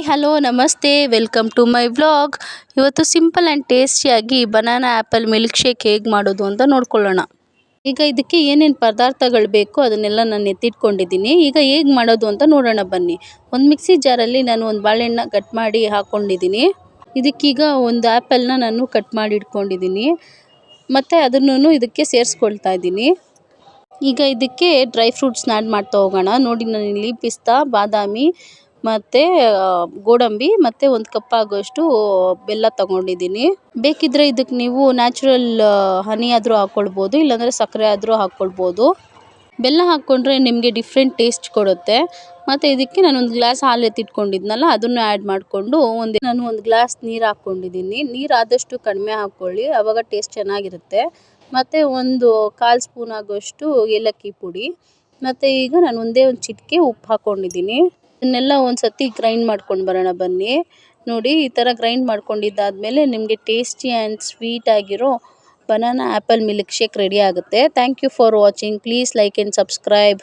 Hi hello, ನಮಸ್ತೆ. Welcome to my vlog. ಇವತ್ತು simple and ಟೇಸ್ಟಿಯಾಗಿ ಬನಾನಾ ಆ್ಯಪಲ್ ಮಿಲ್ಕ್ ಶೇಕ್ ಹೇಗೆ ಮಾಡೋದು ಅಂತ ನೋಡ್ಕೊಳ್ಳೋಣ. ಈಗ ಇದಕ್ಕೆ ಏನೇನು ಪದಾರ್ಥಗಳು ಬೇಕು ಅದನ್ನೆಲ್ಲ ನಾನು ಎತ್ತಿಟ್ಕೊಂಡಿದ್ದೀನಿ. ಈಗ ಹೇಗೆ ಮಾಡೋದು ಅಂತ ನೋಡೋಣ ಬನ್ನಿ. ಒಂದು ಮಿಕ್ಸಿ ಜಾರಲ್ಲಿ ನಾನು ಒಂದು ಬಾಳೆಹಣ್ಣ ಕಟ್ ಮಾಡಿ ಹಾಕ್ಕೊಂಡಿದ್ದೀನಿ ಇದಕ್ಕೀಗ ಒಂದು ಆ್ಯಪಲ್ನ ನಾನು ಕಟ್ ಮಾಡಿ ಇಟ್ಕೊಂಡಿದ್ದೀನಿ. ಮತ್ತು ಅದನ್ನು ಇದಕ್ಕೆ ಸೇರಿಸ್ಕೊಳ್ತಾ ಇದ್ದೀನಿ. ಈಗ ಇದಕ್ಕೆ ಡ್ರೈ ಫ್ರೂಟ್ಸ್ನ ಆ್ಯಡ್ ಮಾಡ್ತಾ ಹೋಗೋಣ. ನೋಡಿ, ನಾನಿಲ್ಲಿ ಪಿಸ್ತಾ, ಬಾದಾಮಿ ಮತ್ತು ಗೋಡಂಬಿ ಮತ್ತು ಒಂದು ಕಪ್ ಆಗೋಷ್ಟು ಬೆಲ್ಲ ತಗೊಂಡಿದ್ದೀನಿ. ಬೇಕಿದ್ದರೆ ಇದಕ್ಕೆ ನೀವು ನ್ಯಾಚುರಲ್ ಹನಿ ಆದರೂ ಹಾಕ್ಕೊಳ್ಬೋದು ಇಲ್ಲಾಂದರೆ ಸಕ್ಕರೆ ಆದರೂ ಹಾಕ್ಕೊಳ್ಬೋದು ಬೆಲ್ಲ ಹಾಕ್ಕೊಂಡ್ರೆ ನಿಮಗೆ ಡಿಫ್ರೆಂಟ್ ಟೇಸ್ಟ್ ಕೊಡುತ್ತೆ. ಮತ್ತು ಇದಕ್ಕೆ ನಾನು ಒಂದು ಗ್ಲಾಸ್ ಹಾಲು ಎತ್ತಿಟ್ಕೊಂಡಿದ್ನಲ್ಲ, ಅದನ್ನು ಆ್ಯಡ್ ಮಾಡಿಕೊಂಡು ಒಂದು, ನಾನು ಒಂದು ಗ್ಲಾಸ್ ನೀರು ಹಾಕ್ಕೊಂಡಿದ್ದೀನಿ ನೀರು ಆದಷ್ಟು ಕಡಿಮೆ ಹಾಕ್ಕೊಳ್ಳಿ ಆವಾಗ ಟೇಸ್ಟ್ ಚೆನ್ನಾಗಿರುತ್ತೆ. ಮತ್ತು ಒಂದು ಕಾಲು ಸ್ಪೂನ್ ಆಗೋಷ್ಟು ಏಲಕ್ಕಿ ಪುಡಿ. ಮತ್ತು ಈಗ ನಾನು ಒಂದೇ ಒಂದು ಚಿಟಿಕೆ ಉಪ್ಪು ಹಾಕ್ಕೊಂಡಿದ್ದೀನಿ ಇದನ್ನೆಲ್ಲ ಒಂದು ಸತಿ ಗ್ರೈಂಡ್ ಮಾಡ್ಕೊಂಡು ಬರೋಣ ಬನ್ನಿ. ನೋಡಿ, ಈ ಥರ ಗ್ರೈಂಡ್ ಮಾಡ್ಕೊಂಡಿದ್ದಾದಮೇಲೆ ನಿಮಗೆ ಟೇಸ್ಟಿ ಆ್ಯಂಡ್ ಸ್ವೀಟ್ ಆಗಿರೋ banana apple milk shake ready ಆಗುತ್ತೆ. Thank you for watching please like and subscribe